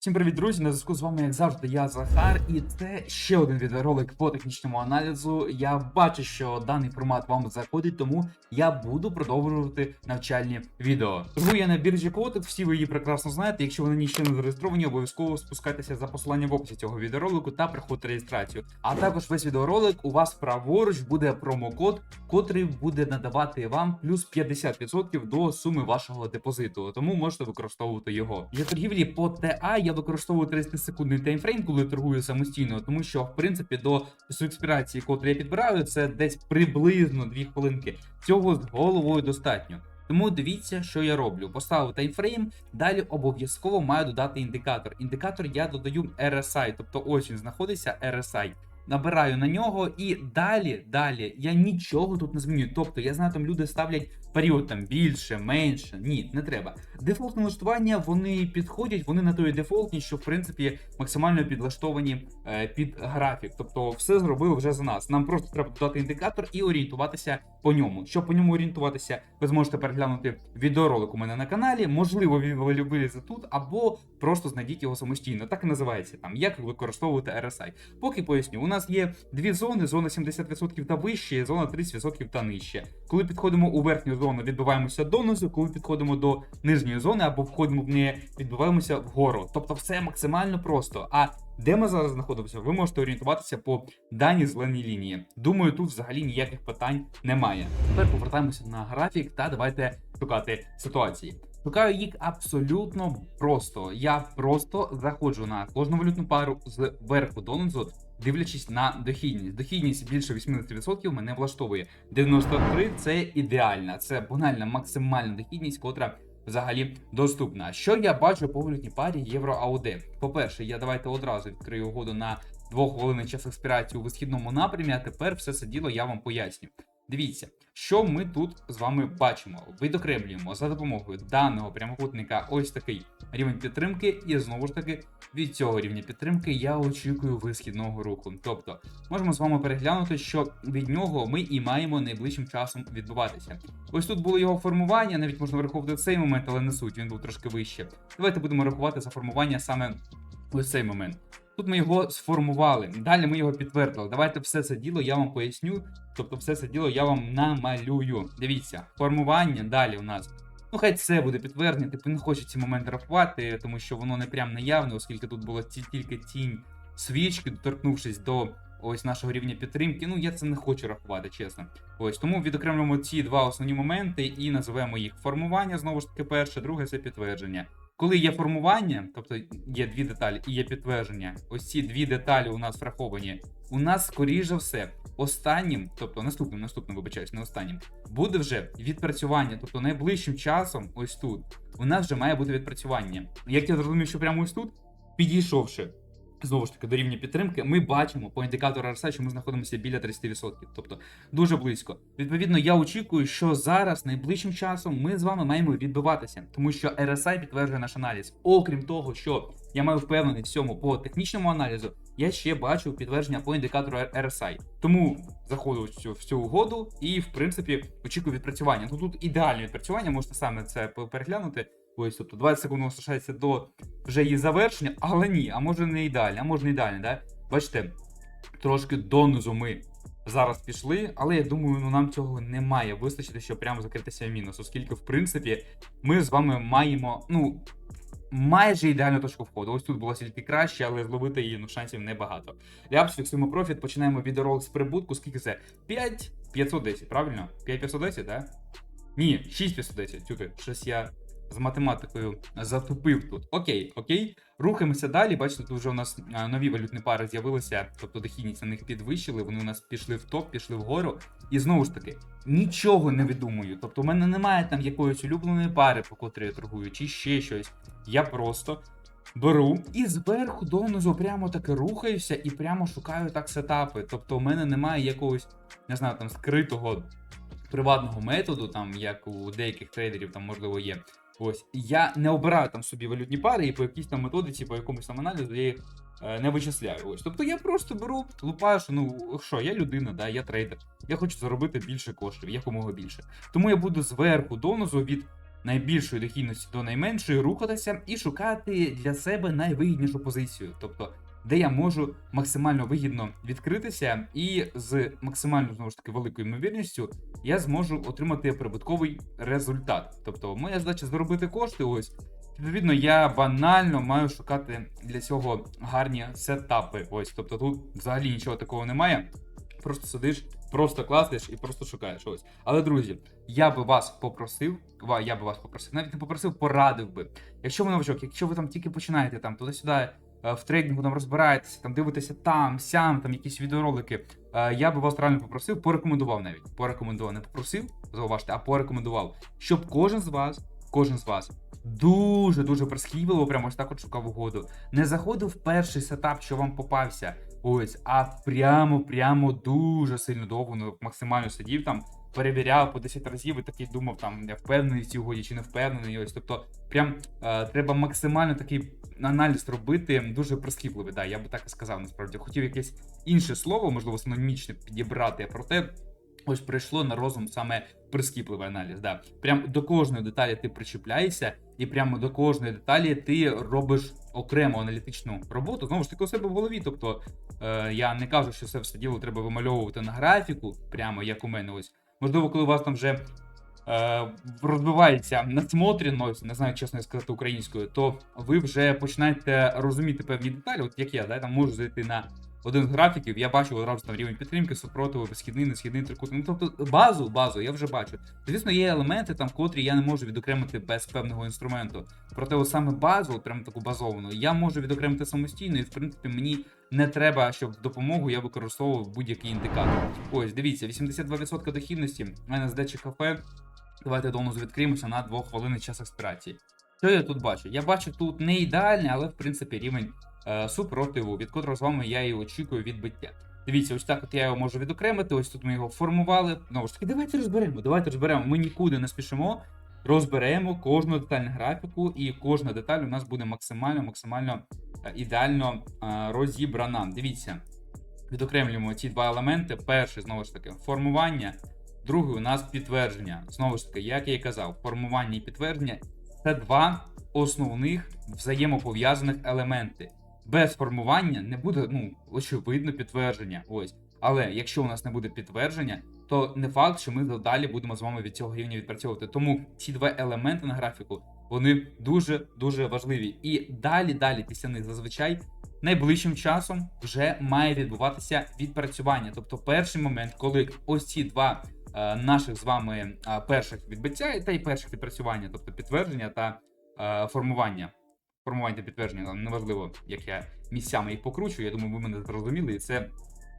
Всім привіт, друзі! На зв'язку з вами, як завжди, я Захар, і це ще один відеоролик по технічному аналізу. Я бачу, що даний формат вам заходить, тому я буду продовжувати навчальні відео. Торгую я на біржі Котик, всі ви її прекрасно знаєте. Якщо вони ще не зареєстровані, обов'язково спускайтеся за посиланням в описі цього відеоролику та приходьте реєстрацію. А також весь відеоролик у вас праворуч буде промокод, котрий буде надавати вам плюс 50% до суми вашого депозиту. Тому можете використовувати його. Для торгівлі по ТА використовую 30-секундний таймфрейм, коли торгую самостійно, тому що в принципі до часу експірації, котру я підбираю, це десь приблизно 2 хвилинки. Цього з головою достатньо. Тому дивіться, що я роблю. Поставив таймфрейм, далі обов'язково маю додати індикатор. Індикатор я додаю RSI, тобто ось він знаходиться RSI. Набираю на нього і далі, далі я нічого тут не змінюю. Тобто я знаю, там люди ставлять період там більше, менше. Ні, не треба. Дефолтне налаштування вони підходять, вони на той дефолтні, що в принципі максимально підлаштовані е, під графік. Тобто все зробили вже за нас. Нам просто треба додати індикатор і орієнтуватися по ньому. Щоб по ньому орієнтуватися, ви зможете переглянути відеоролик у мене на каналі. Можливо, ви любили тут, або просто знайдіть його самостійно. Так і називається там, як використовувати RSI. Поки поясню, у нас є дві зони: зона 70% та вище, зона 30% та нижче. Коли підходимо у верхню зону, відбиваємося донизу, коли підходимо до нижньої зони або входимо в неї, відбиваємося вгору. Тобто все максимально просто. А де ми зараз знаходимося, ви можете орієнтуватися по даній зеленій лінії. Думаю, тут взагалі ніяких питань немає. Тепер повертаємося на графік та давайте шукати ситуації. Шукаю їх абсолютно просто. Я просто заходжу на кожну валютну пару з верху донизу, дивлячись на дохідність. Дохідність більше 80% мене влаштовує. 93 це ідеальна, це банальна максимальна дохідність, котра взагалі доступна. Що я бачу по валютній парі євро-ауди? По-перше, я давайте одразу відкрию угоду на двох хвилини час експірації у висхідному напрямі, а тепер все це діло я вам поясню. Дивіться, що ми тут з вами бачимо. Відокремлюємо за допомогою даного прямокутника ось такий рівень підтримки, і знову ж таки від цього рівня підтримки я очікую висхідного руху. Тобто можемо з вами переглянути, що від нього ми і маємо найближчим часом відбуватися. Ось тут було його формування, навіть можна враховувати цей момент, але не суть, він був трошки вище. Давайте будемо рахувати за формування саме ось цей момент. Тут ми його сформували. Далі ми його підтвердили. Давайте все це діло я вам поясню. Тобто, все це діло я вам намалюю. Дивіться, формування далі у нас. Ну, хай це буде підтвердження, типу не хочу ці моменти рахувати, тому що воно не прям наявне, оскільки тут була ті- тільки тінь свічки, доторкнувшись до ось нашого рівня підтримки. Ну, я це не хочу рахувати, чесно. Ось тому відокремлюємо ці два основні моменти і називаємо їх формування. Знову ж таки, перше, друге це підтвердження. Коли є формування, тобто є дві деталі і є підтвердження, ось ці дві деталі у нас враховані. У нас, скоріш за все, останнім, тобто наступним, наступним, вибачаюсь, не останнім, буде вже відпрацювання, тобто найближчим часом, ось тут, у нас вже має бути відпрацювання. Як я зрозумів, що прямо ось тут, підійшовши знову ж таки до рівня підтримки, ми бачимо по індикатору RSI, що ми знаходимося біля 30%, тобто дуже близько. Відповідно, я очікую, що зараз найближчим часом ми з вами маємо відбиватися, тому що RSI підтверджує наш аналіз. Окрім того, що я маю впевнений в цьому по технічному аналізу, я ще бачу підтвердження по індикатору RSI. Тому заходжу в цю, в цю угоду і, в принципі, очікую відпрацювання. Ну тут ідеальне відпрацювання, можете саме це переглянути. Ось, тобто 20 секунд залишається до вже її завершення, але ні, а може не ідеальне, а може не ідеальне, да? Бачите, трошки донизу ми зараз пішли, але я думаю, ну нам цього не має вистачити, щоб прямо закритися в мінус, оскільки, в принципі, ми з вами маємо, ну. Майже ідеальну точку входу. Ось тут було тільки краще, але зловити її ну, шансів небагато. Ляпс, фіксуємо профіт, починаємо відеоролик з прибутку. Скільки це? 5 510, правильно? 5 510, да? Ні, 6 510. Тюти, щось я з математикою затупив тут. Окей, окей. Рухаємося далі. Бачите, тут вже у нас нові валютні пари з'явилися, тобто дохідність на них підвищили, вони у нас пішли в топ, пішли вгору. І знову ж таки, нічого не видумую. Тобто, у мене немає там якоїсь улюбленої пари, по котрій я торгую, чи ще щось. Я просто. Беру і зверху донизу прямо таки рухаюся і прямо шукаю так сетапи. Тобто, у мене немає якогось, не знаю, там скритого приватного методу, там як у деяких трейдерів там можливо є. Ось я не обираю там собі валютні пари і по якійсь там методиці, по якомусь там аналізу я їх е, не вичисляю. Ось. Тобто я просто беру, лупаю, що ну що, я людина, да, я трейдер. Я хочу заробити більше коштів, якомога більше. Тому я буду зверху донизу від найбільшої дохідності до найменшої рухатися і шукати для себе найвигіднішу позицію, тобто де я можу максимально вигідно відкритися, і з максимально знову ж таки великою ймовірністю я зможу отримати прибутковий результат. Тобто, моя задача заробити кошти. Ось відповідно, я банально маю шукати для цього гарні сетапи. Ось, тобто тут взагалі нічого такого немає. Просто сидиш, просто класнеш і просто шукаєш ось. Але друзі, я би вас попросив, я би вас попросив, навіть не попросив, порадив би. Якщо ви новачок, якщо ви там тільки починаєте там туди-сюди в трейдингу там розбираєтеся, там дивитеся там, сям, там якісь відеоролики. е, Я би вас реально попросив, порекомендував навіть. Порекомендував, не попросив, зауважте, а порекомендував, щоб кожен з вас, кожен з вас дуже дуже прискіпливо, прямо ось так от шукав угоду. Не заходив в перший сетап, що вам попався. Ось, а прямо, прямо дуже сильно довго, ну максимально сидів там, перевіряв по 10 разів і такий думав, там я впевнений в цій угоді чи не впевнений. Ось, тобто, прям е, треба максимально такий аналіз робити, дуже прискіпливий. Да, я би так і сказав, насправді. Хотів якесь інше слово, можливо, синонімічне підібрати, проте ось прийшло на розум саме прискіпливий аналіз. Да. Прям до кожної деталі ти причіпляєшся, і прямо до кожної деталі ти робиш окрему аналітичну роботу. Знову ж таки, у себе в голові. Тобто е, я не кажу, що все все діло треба вимальовувати на графіку, прямо як у мене. Ось можливо, коли у вас там вже. е, Розбивається насмотреність, не знаю, чесно сказати українською, то ви вже починаєте розуміти певні деталі, от як я, да, там можу зайти на один з графіків, я бачу одразу там рівень підтримки, супротиву, східний, несхідний, трикутний. Ну, тобто базу, базу я вже бачу. Звісно, є елементи, там, котрі я не можу відокремити без певного інструменту. Проте, от саме базу, прям таку базовану, я можу відокремити самостійно, і в принципі мені не треба, щоб допомогу я використовував будь-який індикатор. Ось, дивіться, 82% дохідності. У мене здачі кафе. Давайте донизу відкриємося на 2 хвилини час експірації. Що я тут бачу? Я бачу тут не ідеальний, але в принципі рівень е, супротиву, від котрого з вами я і очікую відбиття. Дивіться, ось так от я його можу відокремити. Ось тут ми його формували. Знову ж таки, давайте розберемо. Давайте розберемо. Ми нікуди не спішимо. Розберемо кожну детальну графіку, і кожна деталь у нас буде максимально, максимально е, ідеально е, розібрана. Дивіться, відокремлюємо ці два елементи. Перший, знову ж таки, формування. Другий у нас підтвердження. Знову ж таки, як я і казав, формування і підтвердження це два основних взаємопов'язаних елементи. Без формування не буде, ну, очевидно, підтвердження. Ось. Але якщо у нас не буде підтвердження, то не факт, що ми далі будемо з вами від цього рівня відпрацьовувати. Тому ці два елементи на графіку вони дуже дуже важливі. І далі, далі, після них зазвичай найближчим часом вже має відбуватися відпрацювання. Тобто, перший момент, коли ось ці два наших з вами е, перших відбиття та й перших відпрацювання, тобто підтвердження та е, формування. Формування та підтвердження неважливо, як я місцями їх покручую. Я думаю, ви мене зрозуміли, і це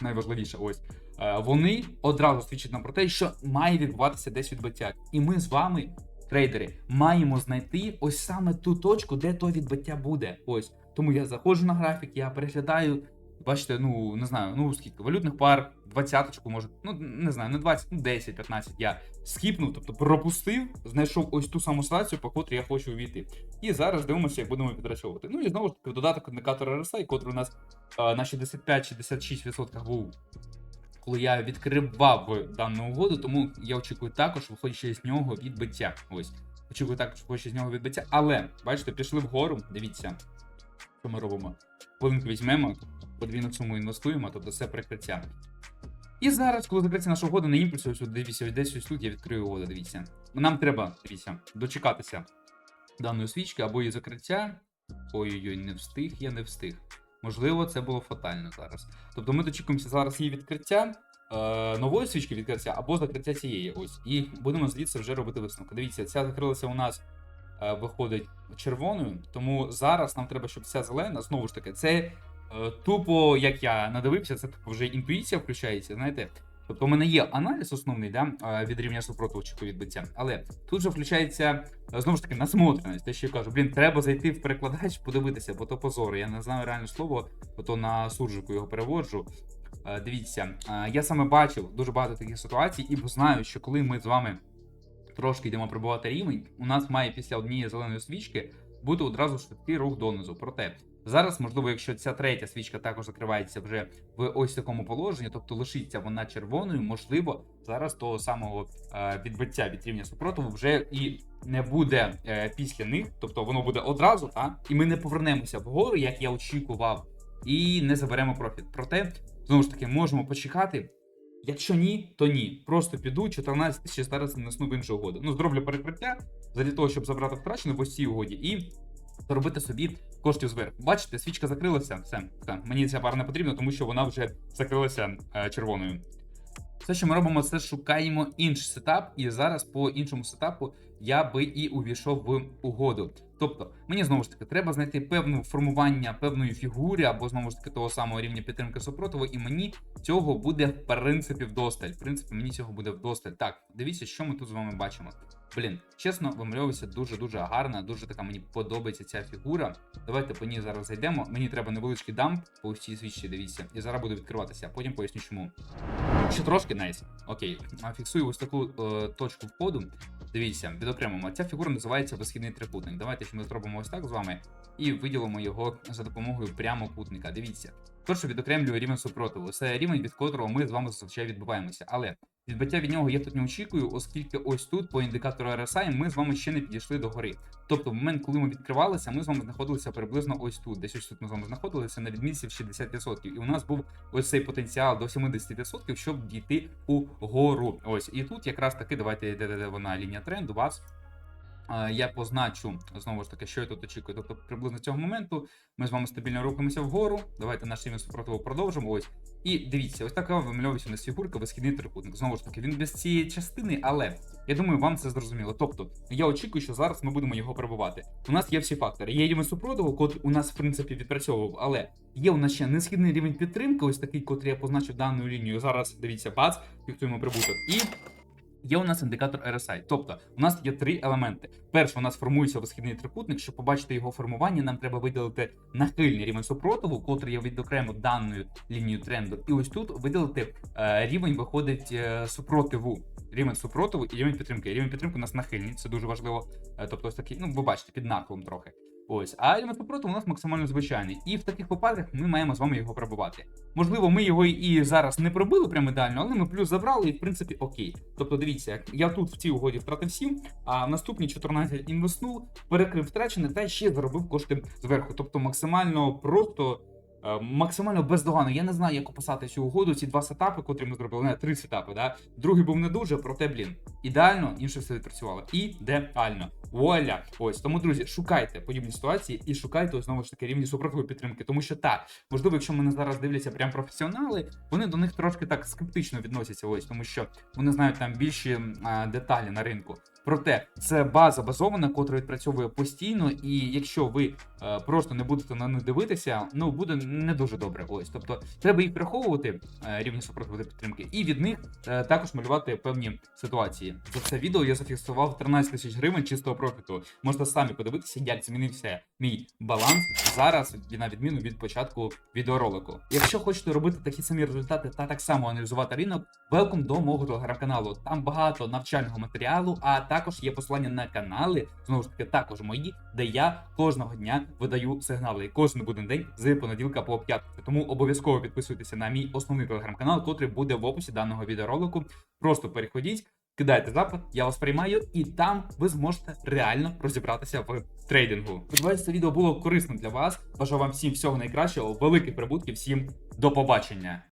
найважливіше. Ось Е, вони одразу свідчать нам про те, що має відбуватися десь відбиття. І ми з вами, трейдери, маємо знайти ось саме ту точку, де то відбиття буде. Ось тому я заходжу на графік, я переглядаю. Бачите, ну не знаю, ну скільки валютних пар, двадцяточку, може, ну не знаю, не 20, ну 10, 15 я скіпнув, тобто пропустив, знайшов ось ту саму ситуацію, по котрій я хочу увійти. І зараз дивимося, як будемо підраховувати. Ну і знову ж таки додаток індикатора RSI, котрий у нас е, на 65-66% був. Коли я відкривав дану угоду, тому я очікую також, виходячи з нього відбиття. Ось. Очікую також, виходячи з нього відбиття. Але, бачите, пішли вгору, дивіться, що ми робимо. Хвилинку візьмемо, подвійну суму інвестуємо, тобто це прикриття. І зараз, коли закриється наша угода на імпульсі, ось дивіться, десь ось тут я відкрию угоду, дивіться. Нам треба, дивіться, дочекатися даної свічки або її закриття. Ой-ой-ой, не встиг, я не встиг. Можливо, це було фатально зараз. Тобто ми дочікуємося зараз її відкриття, е, нової свічки відкриття або закриття цієї. Ось. І будемо звідси вже робити висновки. Дивіться, ця закрилася у нас е, виходить червоною, тому зараз нам треба, щоб ця зелена, знову ж таки, це тупо, як я надивився, це тупо вже інтуїція включається, знаєте. Тобто у мене є аналіз основний да, е, від рівня супротиву чи відбиття, але тут же включається е, знову ж таки насмотреність. Те, що я кажу, блін, треба зайти в перекладач, подивитися, бо то позор. Я не знаю реальне слово, бо то на суржику його переводжу. Е, Дивіться, е, я саме бачив дуже багато таких ситуацій, і знаю, що коли ми з вами трошки йдемо пробувати рівень, у нас має після однієї зеленої свічки бути одразу швидкий рух донизу. Проте Зараз, можливо, якщо ця третя свічка також закривається вже в ось такому положенні, тобто лишиться вона червоною, можливо, зараз того самого е, відбиття від рівня супротиву вже і не буде е, після них, тобто воно буде одразу, та і ми не повернемося вгору, як я очікував, і не заберемо профіт. Проте, знову ж таки, можемо почекати. Якщо ні, то ні. Просто піду 14 тисяч зараз нанесу в іншу угоду. Ну, зроблю перекриття для того, щоб забрати втрачене в ось угоді і заробити собі коштів зверху. Бачите, свічка закрилася, все, все. Мені ця пара не потрібна, тому що вона вже закрилася е, червоною. Все, що ми робимо, це шукаємо інший сетап, і зараз по іншому сетапу я би і увійшов в угоду. Тобто, мені знову ж таки треба знайти певне формування певної фігури або знову ж таки того самого рівня підтримки супротиву, і мені цього буде в принципі вдосталь. В принципі, мені цього буде вдосталь. Так, дивіться, що ми тут з вами бачимо. Блін, чесно, вимальовується дуже-дуже гарна, дуже така мені подобається ця фігура. Давайте по ній зараз зайдемо. Мені треба невеличкий дамп по ось цій свічці, дивіться, і зараз буду відкриватися, потім поясню чому. Ще трошки найс. Окей, фіксую ось таку е, точку входу. Дивіться, відокремимо. Ця фігура називається висхідний трикутник. Давайте ще ми зробимо ось так з вами і виділимо його за допомогою прямокутника. Дивіться. Перше відокремлюю рівень супротиву. Це рівень, від котрого ми з вами зазвичай відбуваємося. Але відбиття від нього я тут не очікую, оскільки ось тут, по індикатору RSI, ми з вами ще не підійшли до гори. Тобто, в момент, коли ми відкривалися, ми з вами знаходилися приблизно ось тут. Десь ось тут ми з вами знаходилися на відмітці в 60%. І у нас був ось цей потенціал до 70%, щоб дійти у гору. Ось і тут якраз таки давайте де, вона лінія тренду. Вас я позначу знову ж таки, що я тут очікую. Тобто, приблизно цього моменту ми з вами стабільно рухаємося вгору. Давайте наш рівень супротиву продовжимо. Ось. І дивіться, ось така вимальовується у нас фігурка, висхідний трикутник. Знову ж таки, він без цієї частини, але я думаю, вам це зрозуміло. Тобто, я очікую, що зараз ми будемо його пробувати. У нас є всі фактори. Є рівень супротиву, котрий у нас, в принципі, відпрацьовував, але є у нас ще несхідний рівень підтримки, ось такий, котрий я позначив даною лінією. Зараз дивіться, бац, фіксуємо прибуток. І Є у нас індикатор RSI. Тобто, у нас є три елементи. Перше, у нас формується висхідний трикутник. Щоб побачити його формування, нам треба виділити нахильний рівень супротиву, котрий я відокремо даною лінією тренду. І ось тут виділити е, рівень виходить е, супротиву. Рівень супротиву і рівень підтримки. Рівень підтримки у нас нахильний, це дуже важливо. Е, тобто, ось такий, ну ви бачите, під нахилом трохи. Ось, а рівень супротиву у нас максимально звичайний. І в таких випадках ми маємо з вами його пробувати. Можливо, ми його і зараз не пробили прямо ідеально, але ми плюс забрали, і в принципі окей. Тобто, дивіться, я тут в цій угоді втратив 7, а в наступній 14 інвестнув, перекрив втрачене та ще заробив кошти зверху. Тобто максимально просто. е, Максимально бездоганно. Я не знаю, як описати цю угоду. Ці два сетапи, котрі ми зробили, не три сетапи. Да? Другий був не дуже, проте, блін, ідеально, інше все відпрацювало. Ідеально. Вуаля. Ось тому, друзі, шукайте подібні ситуації і шукайте знову ж таки рівні супротивої підтримки. Тому що так, можливо, якщо мене зараз дивляться прям професіонали, вони до них трошки так скептично відносяться. Ось тому, що вони знають там більші а, деталі на ринку. Проте це база базована, котра відпрацьовує постійно, і якщо ви е, просто не будете на них дивитися, ну буде не дуже добре. Ось тобто треба їх враховувати е, рівні супротивої підтримки, і від них е, також малювати певні ситуації. За це відео я зафіксував 13 тисяч гривень чистого профіту. Можете самі подивитися, як змінився мій баланс зараз, на відміну від початку відеоролику. Якщо хочете робити такі самі результати та так само аналізувати ринок, велком до мого телеграм-каналу. Там багато навчального матеріалу, а також є посилання на канали, знову ж таки, також мої, де я кожного дня видаю сигнали. Кожен буден день з понеділка по п'ятницю. Тому обов'язково підписуйтеся на мій основний телеграм-канал, котрий буде в описі даного відеоролику. Просто переходіть. Кидайте запит, я вас приймаю, і там ви зможете реально розібратися в трейдингу. Сподіваюся, це відео було корисним для вас. Бажаю вам всім всього найкращого, великих прибутків, всім до побачення.